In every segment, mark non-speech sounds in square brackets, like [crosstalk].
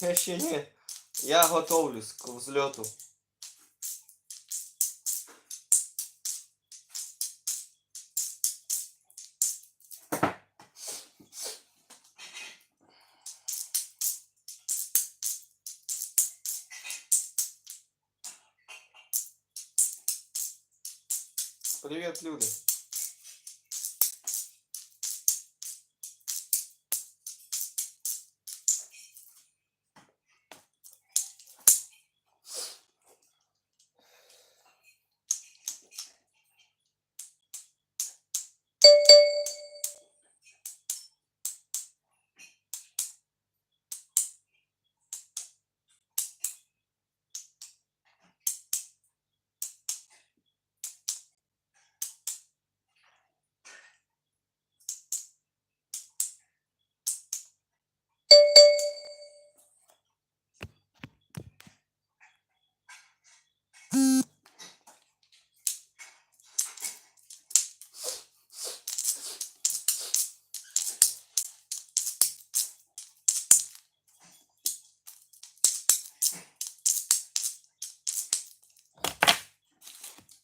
Я ще ні. Я готовлюсь к взльоту. Привет, люди.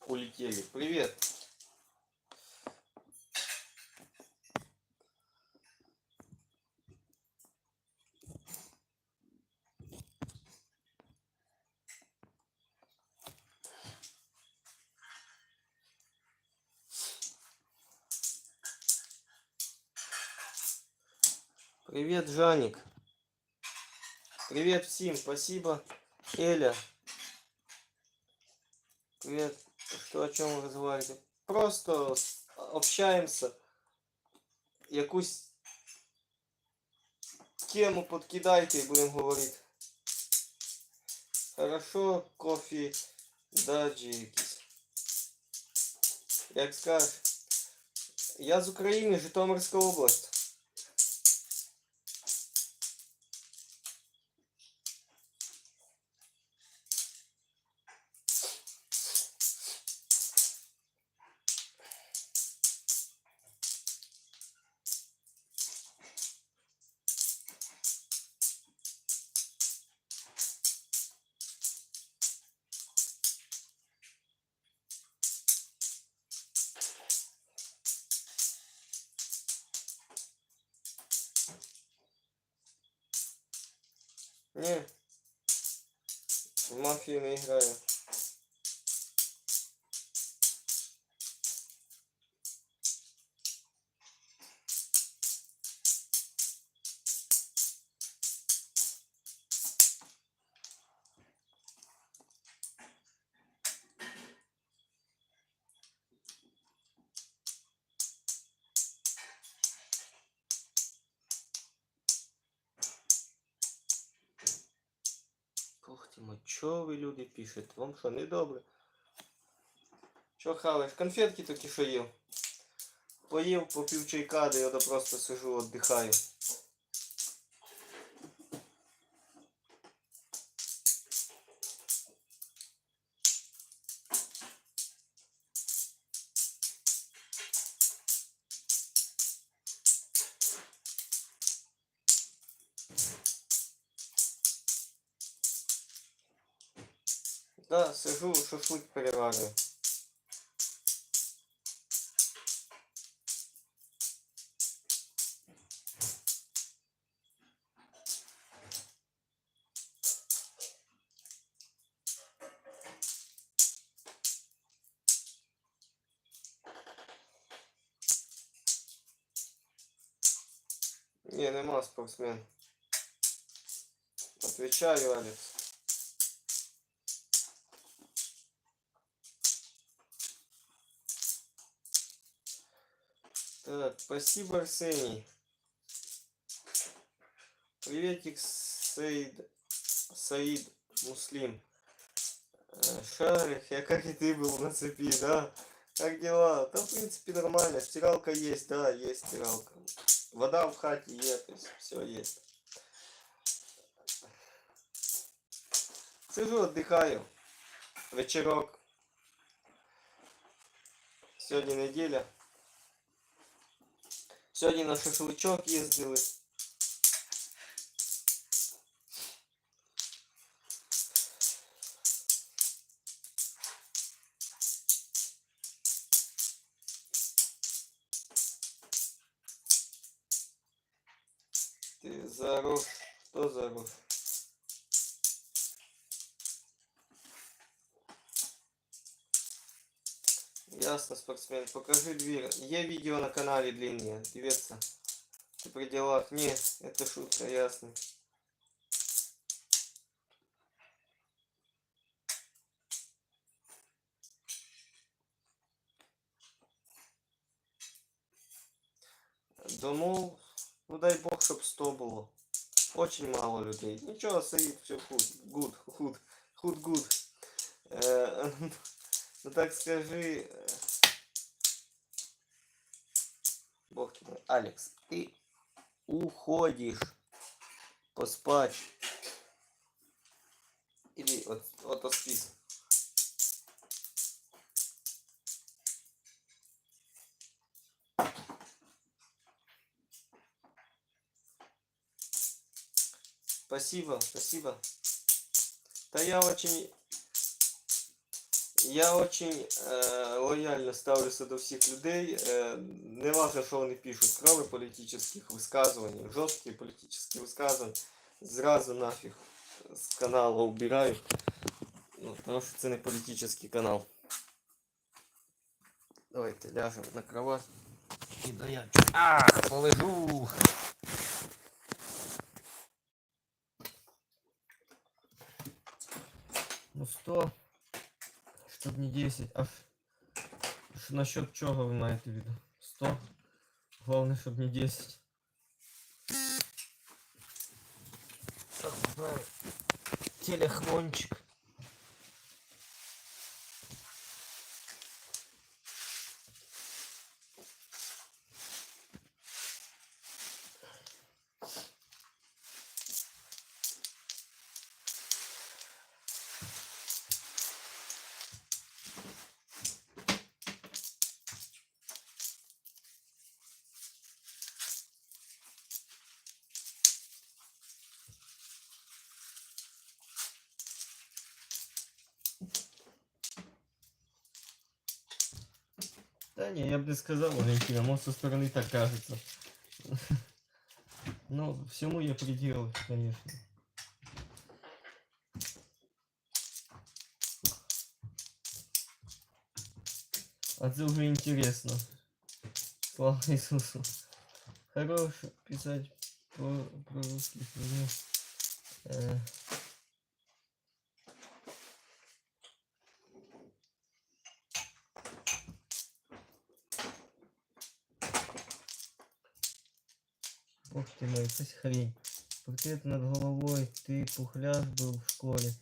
Улетели. Привет. Привет, Жаник. Привет всем, спасибо. Эля. Привет. Что о чем вы разговариваете? Просто общаемся. Якусь тему подкидайте і будемо говорити. Хорошо, кофі, даджі якісь. Як скажеш. Я з України, Житомирська область. Ні. В мафію не граю. Ох ти, чо ви люди пишете? Вам що, не добре? Чо хаваєш? Конфетки тільки що їв. Поїв, попів чайка, да я просто сижу, віддихаю. Да, сижу, шашлик переварюю. Не, нема спортсмен. Отвечаю, Алекс. Так, спасибо, Арсений. Приветик, Саид, Саид Муслим. Э, Шарик, я как и ты был на цепи, да? Как дела? Да, в принципе, нормально. Стиралка есть, да, есть стиралка. Вода в хате есть все есть. Сижу, отдыхаю. Вечерок. Сегодня неделя. Сегодня на шашличок їздили. Ти заруш, хто заруш? Ясно, спортсмен. Покажи дверь. Є видео на канале длинные. Дивиться. Ты при делах? Не, это шутка, ясно. Домов, ну дай бог, щоб 100 було. Очень мало людей. Нічого, Саїд, все худ, гуд, худ, худ, гуд. Е, [laughs] ну так скажи. Алекс, ты уходишь поспать. Или вот, вот отспись. Спасибо, спасибо. Да я очень... Я очень е, лояльно ставлюся до всіх людей. Е, не важно, що вони пишуть, кроме політичних висказувань, жорсткі політичні висказування. Зразу нафіг з каналу убираю. Ну, тому що це не політичний канал. Давайте ляжемо на кровать. І да я... Ах, полежу! Ну 100, Щоб не 10, а насчет чого ви маєте в виду? 100. Головне, щоб не 10. Так, знаю. Телехвончик. Да не, я бы не сказал, Валентина, может со стороны так кажется. [laughs] Ну, всему я предел, конечно. А это уже интересно. Слава Иисусу. Хорош писать про, русских людей. Э, Ух ты мой, это хрень. Портрет над головой, ты пухляж был в школе.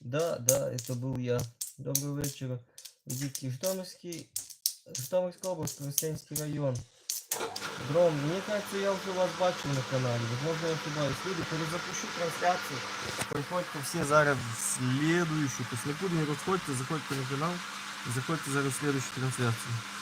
Да, да, это был я. Доброго вечера. Дикий Житомирский, Житомирская область, Крестьянский район. Гром, мне кажется, я уже вас бачив на канале. Возможно, я ошибаюсь. Люди, перезапущу трансляцию. Приходьте всі зараз в следующую. Тобто не розходьте, заходьте на канал. Заходьте зараз в следующую трансляцию.